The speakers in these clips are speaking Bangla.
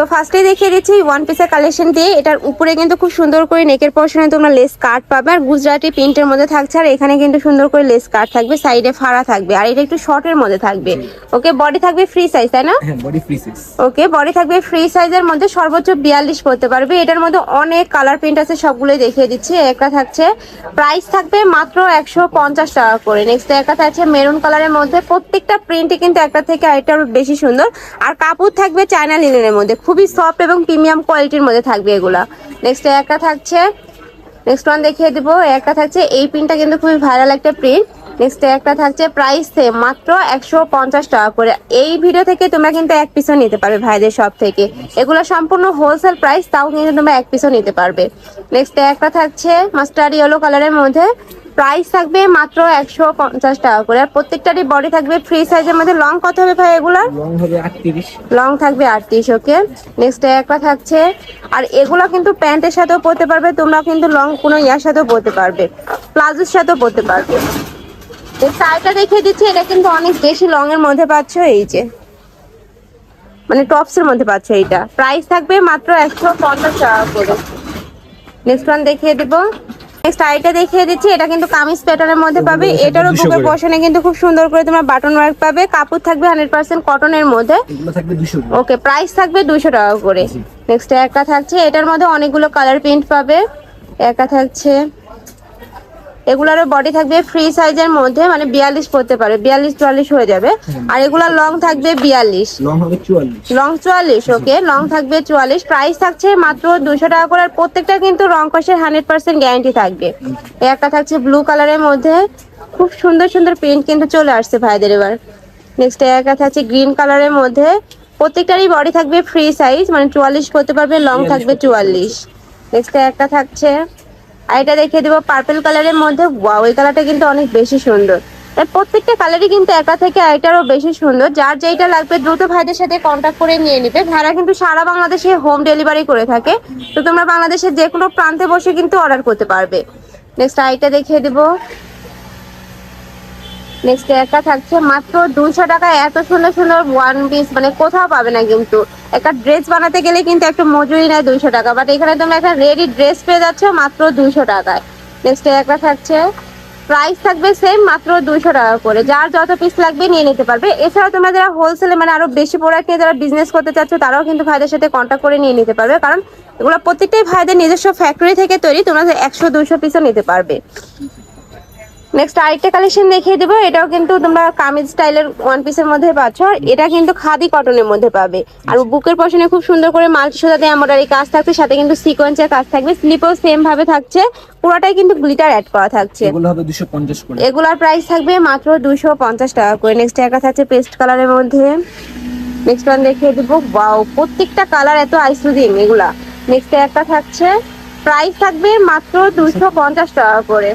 তো ফার্স্টেই দেখিয়ে দিচ্ছি ওয়ান পিসের কালেকশন দিয়ে। এটার উপরে কিন্তু খুব সুন্দর করে নেকের পর্শনে তোমরা লেস কাট পাবে। আর গুজরাটি প্রিন্টের মধ্যে থাকছে। আর এখানে কিন্তু সুন্দর করে লেস কাট থাকবে। সাইডে ফাড়া থাকবে। আর এটা একটু শর্টের মধ্যে থাকবে। ওকে বডি থাকবে ফ্রি সাইজ তাই না? হ্যাঁ ওকে বডি থাকবে ফ্রি সাইজের মধ্যে সর্বোচ্চ বিয়াল্লিশ পড়তে পারবে। এটার মধ্যে অনেক কালার প্রিন্ট আছে সবগুলোই দেখিয়ে দিচ্ছি। একটা থাকছে প্রাইস থাকবে মাত্র একশো পঞ্চাশ টাকা করে। নেক্সট একটা থাকছে মেরুন কালারের মধ্যে। প্রত্যেকটা প্রিন্টই কিন্তু একটা থেকে আরেকটা বেশি সুন্দর। আর কাপড় থাকবে চায়না লিনের মধ্যে। খুবই সফট এবং প্রিমিয়াম কোয়ালিটির মধ্যে থাকবে এগুলা। নেক্সট একটা থাকছে নেক্সট ওয়ান দেখিয়ে দিব। একটা থাকছে, এই প্রিন্টটা কিন্তু খুবই ভাইরাল একটা প্রিন্ট নেক্সট একটা থাকছে প্রাইস সেম মাত্র একশো পঞ্চাশ টাকা করে। এই ভিডিও থেকে তোমরা কিন্তু এক পিসও নিতে পারবে ভাইদের সব থেকে। এগুলো সম্পূর্ণ হোলসেল প্রাইস তাও কিন্তু তোমরা এক পিসও নিতে পারবে। নেক্সট একটা থাকছে মাস্টার ইয়েলো কালারের মধ্যে। প্রাইস থাকবে মাত্র একশো পঞ্চাশ টাকা করে। আর প্রত্যেকটারই বডি থাকবে ফ্রি সাইজের মধ্যে। লং কত হবে ভাই এগুলার? লং হবে আটত্রিশ। লং থাকবে আটত্রিশ ওকে নেক্সট একটা থাকছে। আর এগুলো কিন্তু প্যান্টের সাথেও পরতে পারবে তোমরা কিন্তু লং কোনো ইয়ার সাথেও পরতে পারবে। প্লাজোর সাথেও পরতে পারবে। এই দেখিয়ে দিচ্ছি এটা কিন্তু অনেক বেশি লং এর মধ্যে পাচ্ছ এই যে। মানে টপস এর মধ্যে পাচ্ছ এইটা। প্রাইস থাকবে মাত্র একশো পঞ্চাশ টাকা করে। নেক্সট ওয়ান দেখিয়ে দিব। নেক্সট আইটা দেখিয়ে দিচ্ছি এটা কিন্তু কামিজ প্যাটার্নের মধ্যে পাবে। এটারও 200 বুকে করে। পোর্শনে কিন্তু খুব সুন্দর করে তোমরা বাটন ওয়ার্ক পাবে। কাপড় থাকবে হান্ড্রেড পার্সেন্ট কটনের মধ্যে। ওকে প্রাইস থাকবে দুশো টাকা করে। নেক্সট একটা থাকছে এটার মধ্যে অনেকগুলো কালার প্রিন্ট পাবে। একা থাকছে এগুলারও বডি থাকবে ফ্রি সাইজের মধ্যে মানে বিয়াল্লিশ পড়তে পারে। বিয়াল্লিশ চুয়াল্লিশ হয়ে যাবে। আর এগুলার লং থাকবে বিয়াল্লিশ। লং চুয়াল্লিশ। ওকে লং থাকবে চুয়াল্লিশ। প্রাইস থাকছে মাত্র দুশো টাকা করে আর প্রত্যেকটা কিন্তু রং কষের হান্ড্রেড পার্সেন্ট গ্যারান্টি থাকবে। একটা থাকছে ব্লু কালারের মধ্যে। খুব সুন্দর সুন্দর প্রিন্ট কিন্তু চলে আসছে ভাইদের এবার। নেক্সট একটা থাকছে গ্রিন কালারের মধ্যে। প্রত্যেকটারই বডি থাকবে ফ্রি সাইজ মানে চুয়াল্লিশ করতে পারবে লং থাকবে চুয়াল্লিশ। নেক্সট একটা থাকছে আর এটা দেখিয়ে দেবো পার্পল কালারের মধ্যে ওয়াও এই কালারটা কিন্তু অনেক বেশি সুন্দর। প্রত্যেকটা কালারই কিন্তু একা থেকে আরেকটারও বেশি সুন্দর। যার যেইটা লাগবে দ্রুত ভাইদের সাথে কন্ট্যাক্ট করে নিয়ে নিবে। ভাইরা কিন্তু সারা বাংলাদেশে হোম ডেলিভারি করে থাকে। তো তোমরা বাংলাদেশের যে কোনো প্রান্তে বসে কিন্তু অর্ডার করতে পারবে। নেক্সট আইটা দেখিয়ে দেবো। নেক্সট একটা থাকছে মাত্র দুইশো টাকা এত সুন্দর সুন্দর ওয়ান পিস মানে কোথাও পাবে না কিন্তু। একটা ড্রেস বানাতে গেলে কিন্তু একটু মজুরি নেয় দুইশো টাকা বাট এখানে তোমরা একটা রেডি ড্রেস পেয়ে যাচ্ছ মাত্র দুইশো টাকায়। নেক্সট একটা থাকছে প্রাইস থাকবে সেম মাত্র দুইশো টাকা করে। যার যত পিস লাগবে নিয়ে নিতে পারবে। এছাড়াও তোমরা যারা হোলসেলে মানে আরও বেশি প্রোডাক্ট নিয়ে যারা বিজনেস করতে চাচ্ছ, তারাও কিন্তু ভাইদের সাথে কন্ট্যাক্ট করে নিয়ে নিতে পারবে। কারণ এগুলো প্রত্যেকটাই ভাইদের নিজস্ব ফ্যাক্টরি থেকে তৈরি, তোমরা একশো দুইশো পিসও নিতে পারবে। নেক্সট আরেকটা কালেকশন দেখিয়ে দেবো। এটাও কিন্তু তোমরা কামিজ স্টাইলের ওয়ান পিসের মধ্যে পাচ্ছ। আর এটা কিন্তু খাদি কটনের মধ্যে পাবে। আর বুকের পশনে খুব সুন্দর করে মাল্টি সুতাতে এমব্রয়ডারি কাজ থাকছে সাথে কিন্তু সিকোয়েন্সের কাজ থাকবে। স্লিপও সেম ভাবে থাকছে। পুরোটাই কিন্তু গ্লিটার অ্যাড করা থাকছে। এগুলার প্রাইস থাকবে মাত্র দুশো পঞ্চাশ টাকা করে। নেক্সট একটা থাকছে পেস্ট কালারের মধ্যে। নেক্সট ওয়ান দেখিয়ে দেবো। বাও প্রত্যেকটা কালার এত আইসুদিং এগুলা। নেক্সট একটা থাকছে। প্রাইস থাকবে মাত্র দুশো পঞ্চাশ টাকা করে।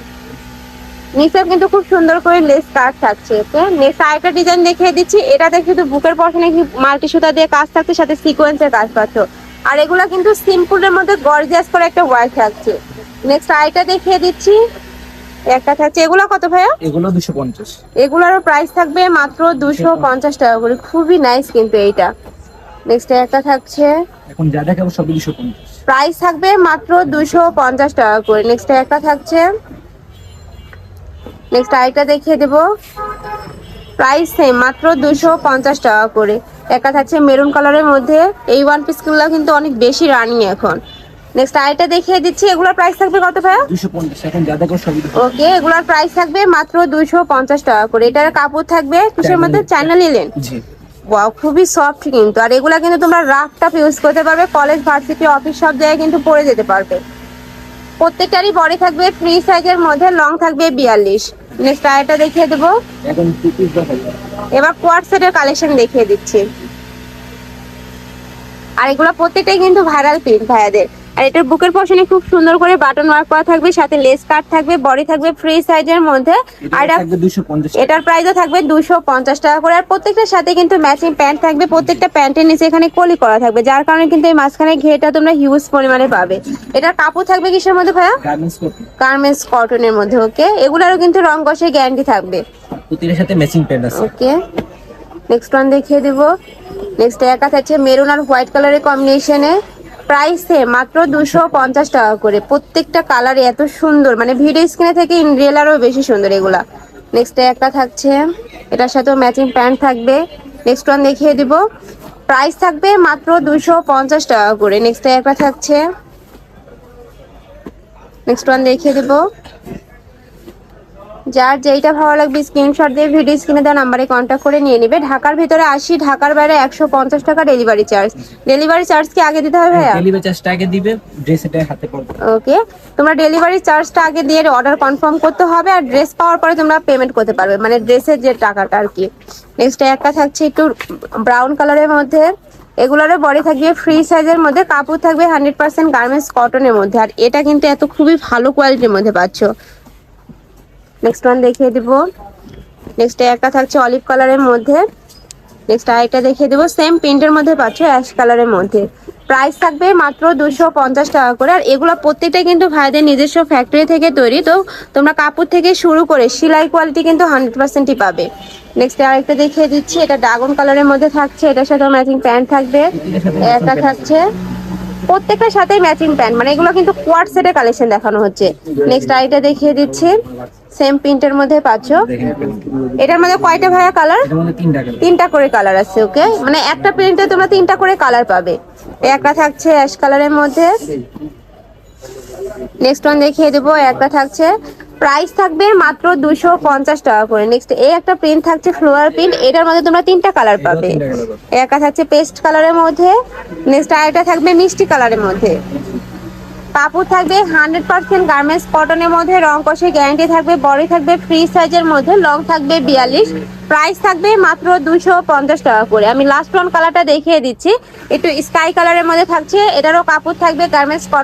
নিচে কিন্তু খুব সুন্দর করে লেস কাজ থাকছে ওকে নেক্সট আরেকটা ডিজাইন দেখিয়ে দিচ্ছি এটাতে শুধু বুকের পশনে মাল্টি সুতা দিয়ে কাজ থাকছে সাথে সিকোয়েন্সের কাজ পাচ্ছ। আর এগুলা কিন্তু সিম্পলের মধ্যে গর্জিয়াস করে একটা ওয়ার্ক থাকছে। নেক্সট আরেকটা দেখিয়ে দিচ্ছি একটা থাকছে এগুলো কত ভাইয়া? এগুলো দুশো পঞ্চাশ। এগুলোরও প্রাইস থাকবে মাত্র দুশো পঞ্চাশ টাকা করে খুবই নাইস কিন্তু এইটা। নেক্সট একটা থাকছে। এখন যা দেখাবো সবই দুশো পঞ্চাশ। প্রাইস থাকবে মাত্র দুশো পঞ্চাশ টাকা করে। নেক্সট একটা থাকছে। নেক্সট আরেকটা দেখিয়ে দেবো। প্রাইস সেম মাত্র দুশো পঞ্চাশ টাকা করে। একটা থাকছে মেরুন কালারের মধ্যে। এই ওয়ান পিসগুলো কিন্তু অনেক বেশি রানিং এখন। নেক্সট আরেকটা দেখিয়ে দিচ্ছি। এগুলোর প্রাইস থাকবে কত ভাইয়া? ওকে এগুলোর প্রাইস থাকবে মাত্র দুশো পঞ্চাশ টাকা করে। এটার কাপড় থাকবে কিসের মধ্যে? চায়না লিলেন জি। ওয়াও খুবই সফট কিন্তু। আর এগুলা কিন্তু তোমরা রাফ টাফ ইউজ করতে পারবে। কলেজ ভার্সিটি অফিস সব জায়গায় কিন্তু পরে যেতে পারবে। প্রত্যেকটারই বডি থাকবে ফ্রি সাইজের মধ্যে লং থাকবে বিয়াল্লিশ। নেক্সট আয়টা দেখিয়ে দেবো। এবার কোয়ার সেটের কালেকশন দেখিয়ে দিচ্ছি। আর এগুলো প্রত্যেকটাই কিন্তু ভাইরাল প্রিন্ট ভাইয়াদের। আর এটার বুকের পশনে খুব সুন্দর করে বাটন ওয়ার্ক করা থাকবে সাথে লেস কাট থাকবে বডি থাকবে ফ্রি সাইজের মধ্যে। আর এটার প্রাইসও থাকবে দুশো পঞ্চাশ টাকা করে। আর প্রত্যেকটার সাথে কিন্তু ম্যাচিং প্যান্ট থাকবে প্রত্যেকটা প্যান্টের নিচে এখানে কলি করা থাকবে যার কারণে কিন্তু এই মাঝখানে ঘেটা তোমরা হিউজ পরিমাণে পাবে। এটার কাপড় থাকবে কিসের মধ্যে ভাইয়া? গার্মেন্টস কটনের মধ্যে ওকে এগুলারও কিন্তু রং কষে গ্যারান্টি থাকবে। প্রতিটার সাথে ম্যাচিং প্যান্ট আছে। ওকে নেক্সট ওয়ান দেখিয়ে দেবো। নেক্সট একা থাকছে মেরুন আর হোয়াইট কালারের কম্বিনেশনে প্রাইসে মাত্র দুশো পঞ্চাশ টাকা করে। প্রত্যেকটা কালার এত সুন্দর। মানে ভিডিও স্ক্রিনে থেকে ইন আরও বেশি সুন্দর এগুলা। নেক্সটে একটা থাকছে। এটার সাথেও ম্যাচিং প্যান্ট থাকবে। নেক্সট ওয়ান দেখিয়ে দিব। প্রাইস থাকবে মাত্র দুশো পঞ্চাশ টাকা করে। নেক্সট একটা থাকছে। নেক্সট ওয়ান দেখিয়ে দিব। যার যেইটা ভালো লাগবে স্ক্রিনশট দিয়ে ভিডিও স্ক্রিনে দেওয়া নাম্বারে কন্ট্যাক্ট করে নিয়ে নেবে। ঢাকার ভিতরে আশি ঢাকার বাইরে একশো পঞ্চাশ টাকা ডেলিভারি চার্জ ডেলিভারি চার্জ কি আগে দিতে হবে ভাইয়া? ডেলিভারি চার্জটা আগে দিবে ড্রেস এটা হাতে পড়বে ওকে তোমরা ডেলিভারি চার্জটা আগে দিয়ে অর্ডার কনফার্ম করতে হবে আর ড্রেস পাওয়ার পরে তোমরা পেমেন্ট করতে পারবে। মানে ড্রেসের যে টাকাটা আর কি। নেক্সট একটা থাকছে একটু ব্রাউন কালারের মধ্যে। এগুলোরও বডি থাকবে ফ্রি সাইজের মধ্যে কাপড় থাকবে হান্ড্রেড পার্সেন্ট গার্মেন্টস কটনের মধ্যে। আর এটা কিন্তু এত খুবই ভালো কোয়ালিটির মধ্যে পাচ্ছ। নেক্সট ওয়ান দেখিয়ে দিব। নেক্সট একটা থাকছে অলিভ কালারের মধ্যে। নেক্সট আরেকটা দেখিয়ে দেবো। সেম প্রিন্টের মধ্যে পাচ্ছ অ্যাশ কালারের মধ্যে। প্রাইস থাকবে মাত্র দুশো পঞ্চাশ টাকা করে। আর এগুলো প্রত্যেকটা কিন্তু ভাইদের নিজস্ব ফ্যাক্টরি থেকে তৈরি। তো তোমরা কাপড় থেকে শুরু করে সেলাই কোয়ালিটি কিন্তু হান্ড্রেড পার্সেন্টই পাবে। নেক্সট আরেকটা দেখিয়ে দিচ্ছি। এটা ড্রাগন কালারের মধ্যে থাকছে। এটার সাথে ম্যাচিং প্যান্ট থাকবে। একটা থাকছে। প্রত্যেকটার সাথে ম্যাচিং প্যান্ট মানে এগুলো কিন্তু কোয়াড সেটের কালেকশন দেখানো হচ্ছে। নেক্সট আরেকটা দেখিয়ে দিচ্ছি। সেম প্রিন্টের মধ্যে পাচ্ছ। এটার মধ্যে কয়টা ভাইয়া কালার তিনটা করে কালার আছে ওকে মানে একটা প্রিন্টে তোমরা তিনটা করে কালার পাবে। একটা থাকছে অ্যাশ কালারের মধ্যে। নেক্সট ওয়ান দেখিয়ে দেবো একটা থাকছে। প্রাইস থাকবে মাত্র দুশো পঞ্চাশ টাকা করে। নেক্সট এই একটা প্রিন্ট থাকছে ফ্লোয়ার প্রিন্ট এটার মধ্যে তোমরা তিনটা কালার পাবে। একটা থাকছে পেস্ট কালারের মধ্যে। নেক্সট আরেকটা থাকবে মিষ্টি কালারের মধ্যে। কাপড় থাকবে হান্ড্রেড পার্সেন্ট গার্মেন্টস, কটনের মধ্যে রং কষে গ্যারান্টি থাকবে, বডি থাকবে ফ্রি সাইজের মধ্যে লং থাকবে বিয়াল্লিশ। প্রাইস থাকবে মাত্র দুশো পঞ্চাশ টাকা করে। আমি লাস্ট রং কালারটা দেখিয়ে দিচ্ছি। একটু স্কাই কালারের মধ্যে থাকছে, এটারও কাপড় থাকবে গার্মেন্টস কটন